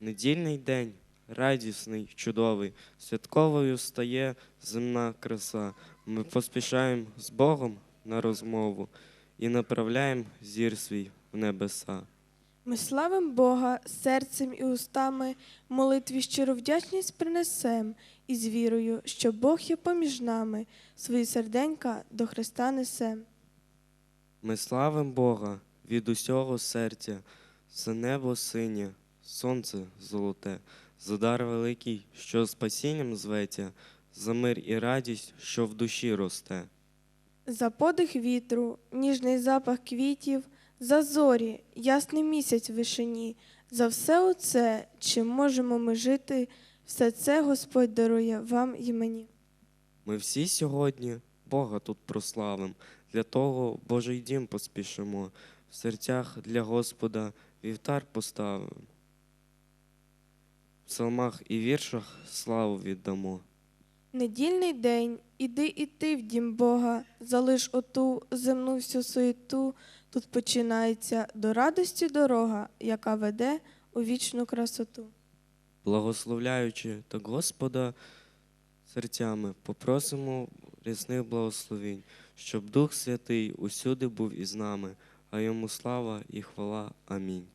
Недільний день, радісний, чудовий, святковою стає земна краса. Ми поспішаємо з Богом на розмову і направляємо зір свій в небеса. Ми славим Бога серцем і устами, молитві щиру вдячність принесем, і з вірою, що Бог є поміж нами, свої серденька до Христа несем. Ми славим Бога від усього серця, за небо синє, сонце золоте, за дар великий, що спасінням зветься, за мир і радість, що в душі росте. За подих вітру, ніжний запах квітів, за зорі, ясний місяць в вишині, за все оце, чим можемо ми жити, все це Господь дарує вам і мені. Ми всі сьогодні Бога тут прославим, для того Божий дім поспішимо, в серцях для Господа вівтар поставимо. Псалмах і віршах славу віддамо. Недільний день, іди і ти в дім Бога, залиш оту земну всю суєту, тут починається до радості дорога, яка веде у вічну красоту. Благословляючи так Господа серцями, попросимо рясних благословень, щоб Дух Святий усюди був із нами, а йому слава і хвала. Амінь.